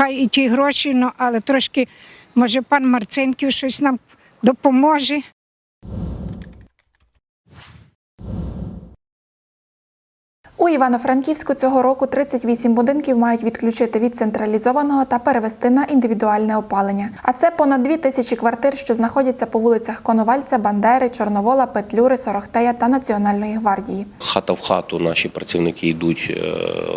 хай і ті гроші, ну, але трошки, може, пан Марцинків щось нам допоможе. У Івано-Франківську цього року 38 будинків мають відключити від централізованого та перевести на індивідуальне опалення. А це понад 2 тисячі квартир, що знаходяться по вулицях Коновальця, Бандери, Чорновола, Петлюри, Сорохтея та Національної гвардії. Хата в хату наші працівники йдуть, е,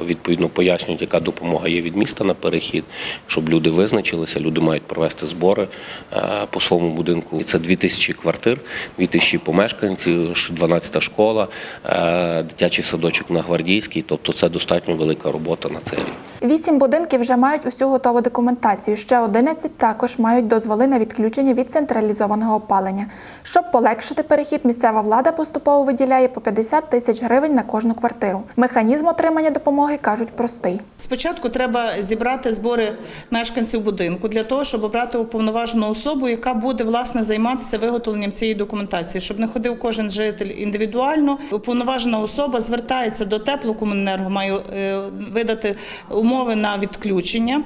відповідно пояснюють, яка допомога є від міста на перехід, щоб люди визначилися. Люди мають провести збори е, по своєму будинку. І це 2 тисячі квартир, 2 тисячі помешканців, 12 школа, е, дитячий садочок на гвардійській. Тобто це достатньо велика робота на цей рік. Вісім будинків вже мають усю готову документацію. Ще 11 також мають дозволи на відключення від централізованого опалення. Щоб полегшити перехід, місцева влада поступово виділяє по 50 тисяч гривень на кожну квартиру. Механізм отримання допомоги кажуть простий. Спочатку треба зібрати збори мешканців будинку для того, щоб обрати уповноважену особу, яка буде власне займатися виготовленням цієї документації, щоб не ходив кожен житель індивідуально. Уповноважена особа звертається до теплокомуненерго, має е, видати умови на відключення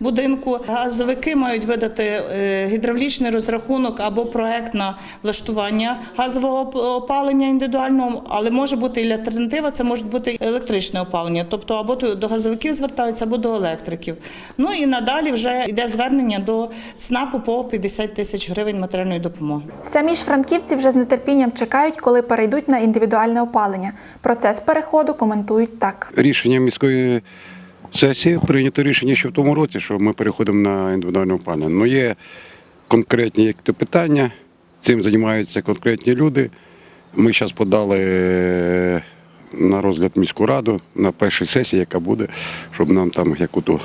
будинку. Газовики мають видати е, гідравлічний розрахунок або проект на влаштування газового опалення індивідуального, але може бути і альтернатива, це може бути електричне опалення, тобто або до газовиків звертаються, або до електриків. Ну і надалі вже йде звернення до ЦНАПу по 50 тисяч гривень матеріальної допомоги. Самі ж франківці вже з нетерпінням чекають, коли перейдуть на індивідуальне опалення. Процес переходу коментують так. Рішення міської сесії прийнято рішення ще в тому році, що ми переходимо на індивідуальне опалення. Ну є конкретні як то питання, цим займаються конкретні люди. Ми зараз подали е, на розгляд міську раду на першій сесії, яка буде, щоб нам там яку-то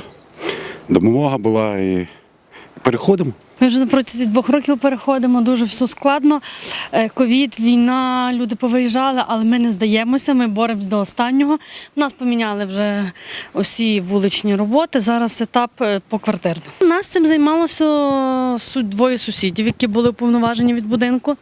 допомога була і переходимо. Ми вже протязі двох років переходимо, дуже все складно. Е, Ковід, війна, люди повиїжджали, але ми не здаємося, ми боремось до останнього. Нас поміняли вже усі вуличні роботи. Зараз етап е, поквартирно. Нас цим займалося двоє сусідів, які були уповноважені від будинку.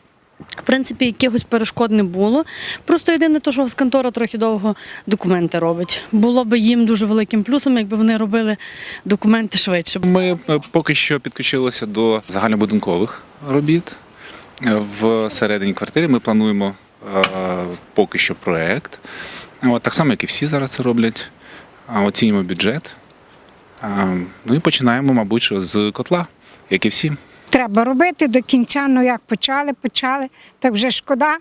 В принципі, якихось перешкод не було. Просто єдине, те, що з контора трохи довго документи робить. Було б їм дуже великим плюсом, якби вони робили документи швидше. Ми е, поки що підключилися до загальнобудинкових робіт. Е, В середині квартири ми плануємо е, поки що проект. От, так само, як і всі зараз це роблять. Оцінюємо бюджет. А, Ну і починаємо, мабуть, з котла, як і всі. Треба робити до кінця, ну як почали, почали, так вже шкода.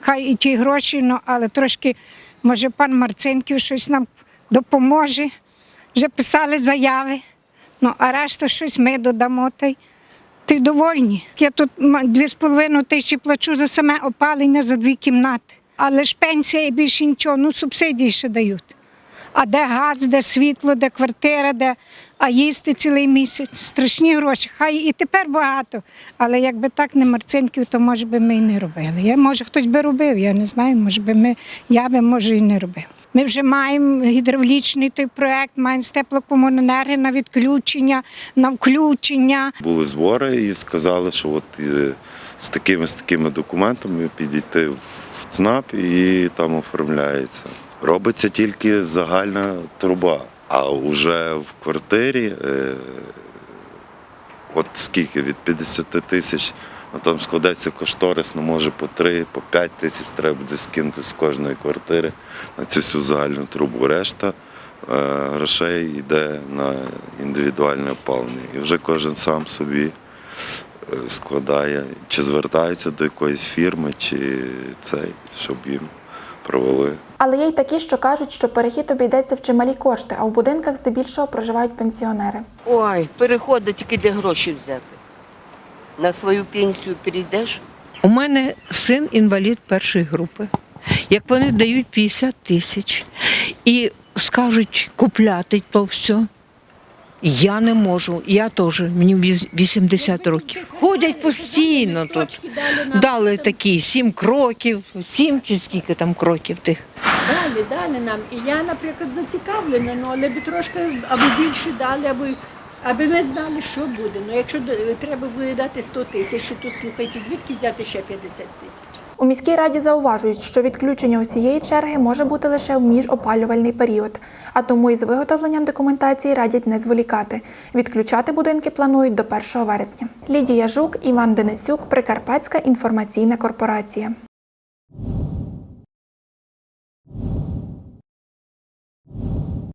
Хай і ті гроші, ну, але трошки, може, пан Марцинків щось нам допоможе. Вже писали заяви, ну, а решта щось ми додамо. Та й ти довольні. Я тут ма- дві з половиною тисячі плачу за саме опалення за дві кімнати. Але ж пенсія і більше нічого, ну субсидії ще дають. А де газ, де світло, де квартира, де а їсти цілий місяць. Страшні гроші. Хай і тепер багато. Але якби так не Марцинків, то може би ми і не робили. Я, може, хтось би робив, я не знаю, може би ми, я би може і не робив. Ми вже маємо гідравлічний той проект, маємо з теплокомуненерги на відключення, на включення. Були збори і сказали, що от е, з такими з такими документами підійти в ЦНАП і там оформляється. Робиться тільки загальна труба. А вже в квартирі, е, от скільки від 50 тисяч, ну, там складеться кошторис, ну може по 3, по 5 тисяч треба буде скинути з кожної квартири на цю всю загальну трубу. Решта е, грошей йде на індивідуальне опалення. І вже кожен сам собі е, складає, чи звертається до якоїсь фірми, чи цей, щоб їм провели. Але є й такі, що кажуть, що перехід обійдеться в чималі кошти, а в будинках здебільшого проживають пенсіонери. Ой, переходить тільки де гроші взяти. На свою пенсію перейдеш. У мене син інвалід першої групи. Як вони дають 50 тисяч і скажуть купляти то все, я не можу. Я теж, мені 80 років. Ходять постійно тут. Дали такі сім кроків, сім чи скільки там кроків тих. Далі, далі нам. І я, наприклад, зацікавлена, ну, але би трошки, аби більше дали, аби, аби ми знали, що буде. Ну, якщо треба буде дати 100 тисяч, то слухайте, звідки взяти ще 50 тисяч? У міській раді зауважують, що відключення усієї черги може бути лише в міжопалювальний період, а тому із виготовленням документації радять не зволікати. Відключати будинки планують до 1 вересня. Лідія Жук, Іван Денисюк, Прикарпатська інформаційна корпорація.